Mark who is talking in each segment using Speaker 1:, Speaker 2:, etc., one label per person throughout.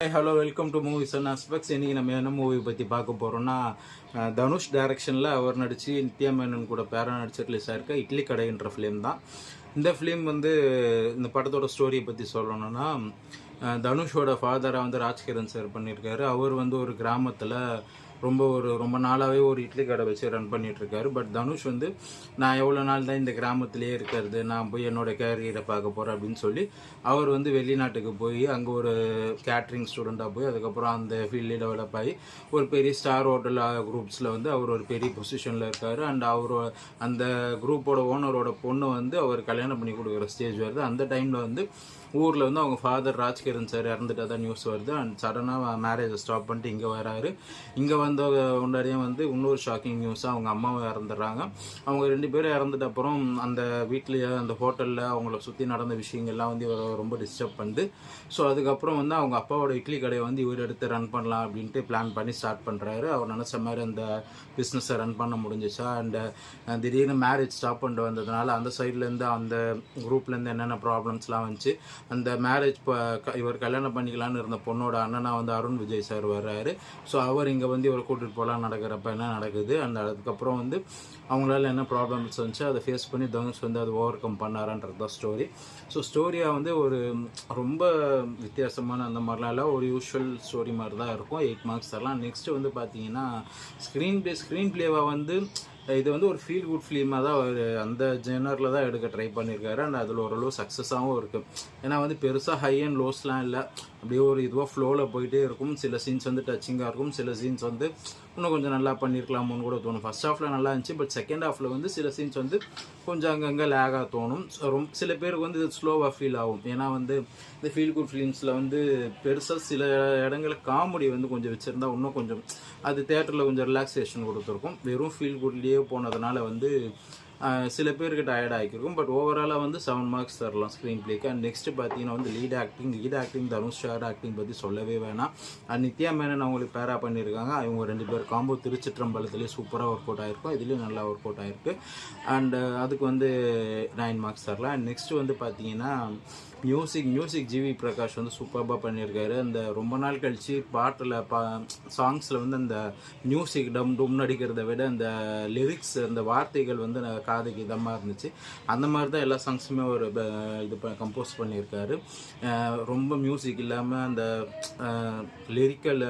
Speaker 1: Hello welcome to movies and aspects இன்றைக்கி நம்ம என்ன மூவி பற்றி பார்க்க போகிறோம்னா தனுஷ் டைரக்ஷனில் அவர் நடித்து நித்யா மேனன் கூட பேரா நடிச்சு ரிலீஸ் ஆயிருக்க. இட்லி கடைன்ற ஃபிலிம் தான். இந்த ஃபிலிம் வந்து இந்த படத்தோட ஸ்டோரியை பற்றி சொல்லணும்னா தனுஷோட ஃபாதரை வந்து ராஜ்கிரண் சார் பண்ணியிருக்காரு அவர் வந்து ஒரு கிராமத்தில் ரொம்ப ஒரு ரொம்ப நாளாகவே ஒரு இட்லி கடை வச்சு ரன் பண்ணிகிட்ருக்காரு பட் தனுஷ் வந்து நான் எவ்வளோ நாள் தான் இந்த கிராமத்திலே இருக்கிறது? நான் போய் என்னோட கேரியரை பார்க்க போகிறேன் அப்படின்னு சொல்லி அவர் வந்து வெளிநாட்டுக்கு போய் அங்கே ஒரு கேட்ரிங் ஸ்டூடெண்ட்டாக போய் அதுக்கப்புறம் அந்த ஃபீல்டில் டெவலப் ஆகி ஒரு பெரிய ஸ்டார் ஹோட்டல் குரூப்ஸில் வந்து அவர் ஒரு பெரிய பொசிஷனில் இருக்கார். அண்ட் அவர் அந்த குரூப்போட ஓனரோட பொண்ணு வந்து அவர் கல்யாணம் பண்ணி கொடுக்குற ஸ்டேஜ் வருது. அந்த டைமில் வந்து ஊரில் வந்து அவங்க ஃபாதர் ராஜ்கிரண் சார் இறந்துட்டா தான் நியூஸ் வருது. அண்ட் சடனாக மேரேஜை ஸ்டாப் பண்ணிட்டு இங்கே வராரு. இங்கே வந்த முன்னாடியே வந்து இன்னொரு ஷாக்கிங் நியூஸாக அவங்க அம்மாவை இறந்துடுறாங்க. அவங்க ரெண்டு பேரும் இறந்துட்ட அப்புறம் அந்த வீட்லேயே அந்த ஹோட்டலில் அவங்கள சுற்றி நடந்த விஷயங்கள்லாம் வந்து இவரை ரொம்ப டிஸ்டர்ப் பண்ணுது. ஸோ அதுக்கப்புறம் வந்து அவங்க அப்பாவோட இட்லி கடையை வந்து இவர் எடுத்து ரன் பண்ணலாம் அப்படின்ட்டு பிளான் பண்ணி ஸ்டார்ட் பண்ணுறாரு அவர் நினச்ச மாதிரி அந்த பிஸ்னஸை ரன் பண்ண முடிஞ்சிச்சா. அண்ட் திடீர்னு மேரேஜ் ஸ்டாப் பண்ணிட்டு வந்ததுனால அந்த சைட்லேருந்து அந்த குரூப்லேருந்து என்னென்ன ப்ராப்ளம்ஸ்லாம் வந்துச்சு அந்த மேரேஜ் இப்போ இவர் கல்யாணம் பண்ணிக்கலான்னு இருந்த பொண்ணோட அண்ணனாக வந்து அருண் விஜய் சார் வர்றாரு. ஸோ அவர் இங்கே வந்து இவர் கூட்டிகிட்டு போகலாம் நடக்கிறப்ப என்ன நடக்குது? அந்த அதுக்கப்புறம் வந்து அவங்களால என்ன ப்ராப்ளம்ஸ் வந்துச்சு அதை ஃபேஸ் பண்ணி தனுஷ் வந்து அதை ஓவர் கம் பண்ணாரான்றது தான் ஸ்டோரி ஸோ ஸ்டோரியாக வந்து ஒரு ரொம்ப வித்தியாசமான அந்த மாதிரிலாம் இல்லை. ஒரு யூஷுவல் ஸ்டோரி மாதிரி தான் இருக்கும். எயிட் மார்க்ஸ் தரலாம். நெக்ஸ்ட்டு வந்து பார்த்தீங்கன்னா ஸ்க்ரீன் ப்ளே ஸ்க்ரீன் ப்ளேவாக வந்து இது வந்து ஒரு ஃபீல் குட் ஃபிலிமாக தான் அவர் அந்த ஜெனரில் தான் எடுக்க ட்ரை பண்ணியிருக்காரு அண்ட் அதில் ஓரளவு சக்ஸஸாகவும் இருக்குது ஏன்னா வந்து பெருசாக ஹை அண்ட் லோஸ்லாம் இல்லை. அப்படியே ஒரு இதுவாக ஃப்ளோவில் போயிட்டே இருக்கும். சில சீன்ஸ் வந்து டச்சிங்காக இருக்கும். சில சீன்ஸ் வந்து இன்னும் கொஞ்சம் நல்லா பண்ணியிருக்கலாமோன்னு கூட தோணும். ஃபர்ஸ்ட் ஹாஃபில் நல்லா இருந்துச்சு. பட் செகண்ட் ஹாஃபில் வந்து சில சீன்ஸ் வந்து கொஞ்சம் அங்கங்கே லேகாக தோணும். ரொம்ப சில பேருக்கு வந்து இது ஸ்லோவாக ஃபீல் ஆகும். ஏன்னா வந்து இந்த ஃபீல் குட் ஃபிலிம்ஸில் வந்து பெருசாக சில இடங்களில் காமெடி வந்து கொஞ்சம் வச்சுருந்தா இன்னும் கொஞ்சம் அது தேட்டரில் கொஞ்சம் ரிலாக்ஸேஷன் கொடுத்துருக்கும். வெறும் ஃபீல் குட்லேயே போனதுனால வந்து சில பேருக்கு டயர்ட் ஆகிருக்கும் பட் ஓவராலாக வந்து செவன் மார்க்ஸ் தரலாம் ஸ்க்ரீன் பிளேக்கு அண்ட் நெக்ஸ்ட் பார்த்தீங்கன்னா வந்து lead acting lead acting Dhanush sir acting பற்றி சொல்லவே வேணாம். அண்ட் நித்யா மேனன் அவங்களுக்கு பேரா பண்ணியிருக்காங்க. அவங்க ரெண்டு பேர் காம்போ திருச்சிற்றம்பலத்துலேயே சூப்பராக ஒர்க் அவுட் ஆயிருக்கும் இதுலேயும் நல்லா ஒர்க் அவுட் ஆகிருக்கு அண்ட் அதுக்கு வந்து நைன் மார்க்ஸ் தரலாம். அண்ட் நெக்ஸ்ட் வந்து பார்த்தீங்கன்னா மியூசிக் மியூசிக் ஜிவி பிரகாஷ் வந்து சூப்பராக பண்ணியிருக்காரு. அந்த ரொம்ப நாள் கழிச்சு பாட்டில் பா சாங்ஸில் வந்து அந்த மியூசிக் டம் டும் அடிக்கிறத விட அந்த லிரிக்ஸ் அந்த வார்த்தைகள் வந்து காதுக்கு இதமாக இருந்துச்சு. அந்த மாதிரி தான் எல்லா சாங்ஸுமே ஒரு ப- இது கம்போஸ் பண்ணியிருக்காரு. ரொம்ப மியூசிக் இல்லாமல் அந்த லிரிக்கல்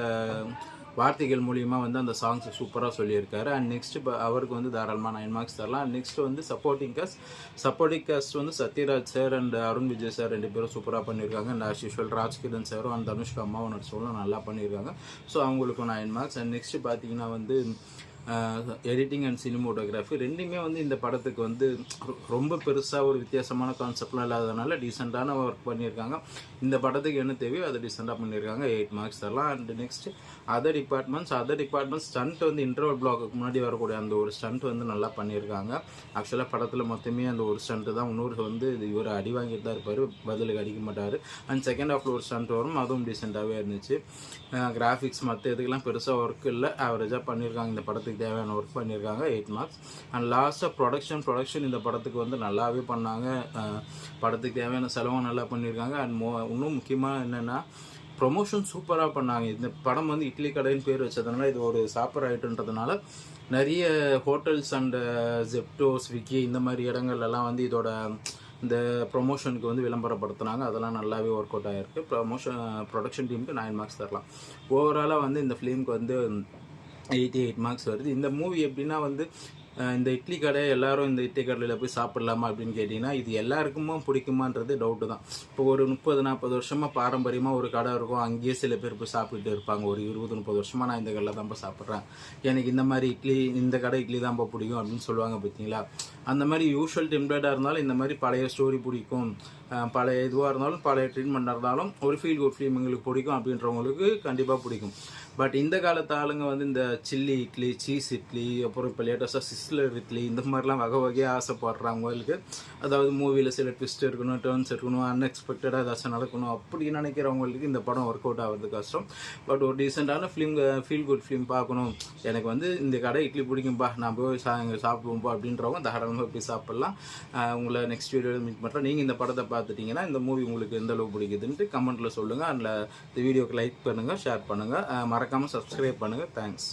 Speaker 1: வார்த்தைகள் மூலிமா வந்து அந்த சாங்ஸ் சூப்பராக சொல்லியிருக்காரு. அண்ட் நெக்ஸ்ட் இப்போ அவருக்கு வந்து தாராளமாக நைன் மார்க்ஸ் தரலாம். நெக்ஸ்ட் வந்து சப்போர்ட்டிங் காஸ்ட் சப்போர்ட்டிங் காஸ்ட் வந்து Sathyaraj sir and Arun Vijay sir ரெண்டு பேரும் சூப்பராக பண்ணியிருக்காங்க. அண்ட் ஆஸ் யூஷுவல் ராஜ்கிரண் சாரும் அந்த தனுஷ்கா அம்மாவும் நடிச்சவங்களும் நல்லா பண்ணியிருக்காங்க. ஸோ அவங்களுக்கு நைன் மார்க்ஸ் அண்ட் நெக்ஸ்ட் பார்த்தீங்கன்னா வந்து எடிட்டிங் அண்ட் சினிமோட்டோகிராஃபி ரெண்டுமே வந்து இந்த படத்துக்கு வந்து ரொம்ப பெருசாக ஒரு வித்தியாசமான கான்செப்ட்லாம் இல்லாததுனால டீசெண்டான ஒர்க் பண்ணியிருக்காங்க. இந்த படத்துக்கு என்ன தேவையோ அதை டீசெண்டாக பண்ணியிருக்காங்க. எயிட் மார்க்ஸ் தரலாம். And next other departments other departments stunt வந்து இன்டர்வல் பிளாக்கு முன்னாடி வரக்கூடிய அந்த ஒரு ஸ்டண்ட் வந்து நல்லா பண்ணியிருக்காங்க. ஆக்சுவலாக படத்தில் மொத்தமே அந்த ஒரு ஸ்டண்ட்டு தான். இன்னொரு வந்து இவர் அடி வாங்கிட்டு தான் இருப்பார். பதிலுக்கு அடிக்க மாட்டார். அண்ட் செகண்ட் ஹாஃபில் ஒரு ஸ்டண்ட் வரும். அதுவும் டீசெண்டாகவே இருந்துச்சு. கிராஃபிக்ஸ் மற்ற இதுக்கெல்லாம் பெருசாக ஒர்க் இல்லை. ஆவரேஜாக பண்ணியிருக்காங்க இந்த படத்துக்கு. தேவையான ஒர்க் பண்ணியிருக்காங்க எயிட் மார்க்ஸ் அண்ட் லாஸ்ட்டாக ப்ரொடக்ஷன் ப்ரொடக்ஷன் இந்த படத்துக்கு வந்து நல்லாவே பண்ணாங்க. படத்துக்கு தேவையான செலவும் நல்லா பண்ணியிருக்காங்க. அண்ட் மோ இன்னும் முக்கியமாக என்னென்னா ப்ரொமோஷன் சூப்பராக பண்ணாங்க. இந்த படம் வந்து இட்லி கடைன்னு பேர் வச்சதுனால இது ஒரு சாப்பர் ஐட்டன்றதுனால நிறைய ஹோட்டல்ஸ் அண்டு ஜெப்டோ ஸ்விக்கி இந்த மாதிரி இடங்கள்லாம் வந்து இதோட இந்த ப்ரொமோஷனுக்கு வந்து விளம்பரப்படுத்துனாங்க. அதெல்லாம் நல்லாவே ஒர்க் அவுட் ஆகிருக்கு ப்ரொமோஷன் ப்ரொடக்ஷன் டீமுக்கு நைன் மார்க்ஸ் தரலாம். ஓவராலாக வந்து இந்த ஃபிலிமுக்கு வந்து எயிட்டி எயிட் மார்க்ஸ் வருது. இந்த மூவி எப்படின்னா வந்து இந்த இட்லி கடை எல்லாரும் இந்த இட்லி கடையில் போய் சாப்பிட்லாமா அப்படின்னு கேட்டிங்கன்னா இது எல்லாருக்குமே பிடிக்குமான்றது டவுட்டு தான். இப்போ ஒரு முப்பது நாற்பது வருஷமாக பாரம்பரியமாக ஒரு கடை இருக்கும். அங்கேயே சில பேர் போய் சாப்பிட்டுட்டு இருப்பாங்க. ஒரு இருபது முப்பது வருஷமாக நான் இந்த கடையில் தான் போய் சாப்பிட்றேன். எனக்கு இந்த மாதிரி இட்லி இந்த கடை இட்லி தான் பிடிக்கும் அப்படின்னு சொல்லுவாங்க பார்த்தீங்களா? அந்த மாதிரி யூஷுவல் டெம்ப்ளேட்டாக இருந்தாலும் இந்த மாதிரி பழைய ஸ்டோரி பிடிக்கும். பழைய இதுவாக இருந்தாலும் பழைய ட்ரீட்மெண்ட்டாக இருந்தாலும் ஒரு ஃபீல் குட் ஃபிலிம் எங்களுக்கு பிடிக்கும் அப்படின்றவங்களுக்கு கண்டிப்பாக பிடிக்கும். பட் இந்த காலத்து ஆளுங்க வந்து இந்த சில்லி இட்லி சீஸ் இட்லி அப்புறம் இப்போ லேட்டஸ்ட்டாக சிஸ்லர் இட்லி இந்த மாதிரிலாம் வகை வகையாக ஆசைப்படுறவங்களுக்கு அதாவது மூவியில் சில ட்விஸ்ட் இருக்கணும் டேர்ன்ஸ் இருக்கணும் அன்எக்ஸ்பெக்டடாக ஏதாச்சும் நடக்கணும் அப்படி நினைக்கிறவங்களுக்கு இந்த படம் ஒர்க் அவுட் ஆகிறது கஷ்டம். பட் ஒரு டீசெண்டான ஃபிலிம் ஃபீல் குட் ஃபிலிம் பார்க்கணும். எனக்கு வந்து இந்த கடை இட்லி பிடிக்கும்பா நான் போய் சா இங்கே சாப்பிடுவோம்ப்பா அப்படின்றவங்க தாராளமாக போய் சாப்பிட்லாம். உங்களை நெக்ஸ்ட் வீடியோவில் மீட் பண்ணுறேன் நீங்கள் இந்த படத்தை பார்த்து பார்த்துட்டிங்கன்னா இந்த மூவி உங்களுக்கு எந்த அளவு பிடிக்குதுன்ட்டு கமெண்ட்டில் சொல்லுங்கள் அதில் இந்த வீடியோக்கு லைக் பண்ணுங்கள் ஷேர் பண்ணுங்கள் மறக்காமல் சப்ஸ்கிரைப் பண்ணுங்கள் தேங்க்ஸ்